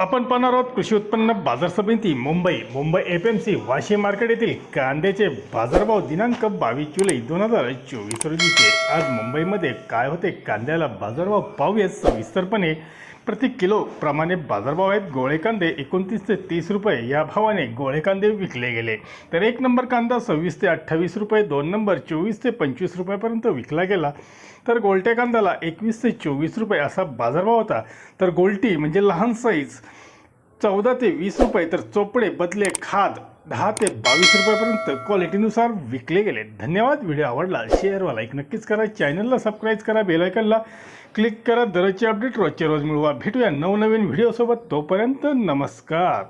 आपण पाहणार आहोत कृषी उत्पन्न बाजार समिती Mumbai. Mumbai F M C Vashi market येथील कांद्याचे बाजारभाव दिनांक बावीस जुलै दोन हजार चोवीस रोजीचे आज मुंबईमध्ये काय होते? कांद्याला बाजारभाव पाहूयात सविस्तरपणे. प्रति किलो प्रमाणे बाजारभाव आहेत. गोळे कांदे एकोणतीस ते तीस रुपये. या भावाने गोळे कांदे विकले गेले. तर एक नंबर कांदा सव्वीस ते अठ्ठावीस रुपये दोन नंबर चोवीस ते पंचवीस रुपयापर्यंत विकला गेला. तर गोलट्या कांद्याला एकवीस ते चोवीस रुपये असा बाजारभाव होता. तर गोलटी म्हणजे लहान साईज चौदा ते वीस रुपये. तर चोपडे बदले खाद दहा ते बावीस रुपयापर्यंत क्वालिटीनुसार विकले गेले. धन्यवाद. व्हिडिओ आवडला शेअरवा लाईक नक्कीच करा. चॅनलला सबस्क्राईब करा बेलायकनला क्लिक करा. दररोजचे अपडेट रोजचे रोज मिळवा. भेटूया नवनवीन व्हिडिओसोबत तोपर्यंत नमस्कार.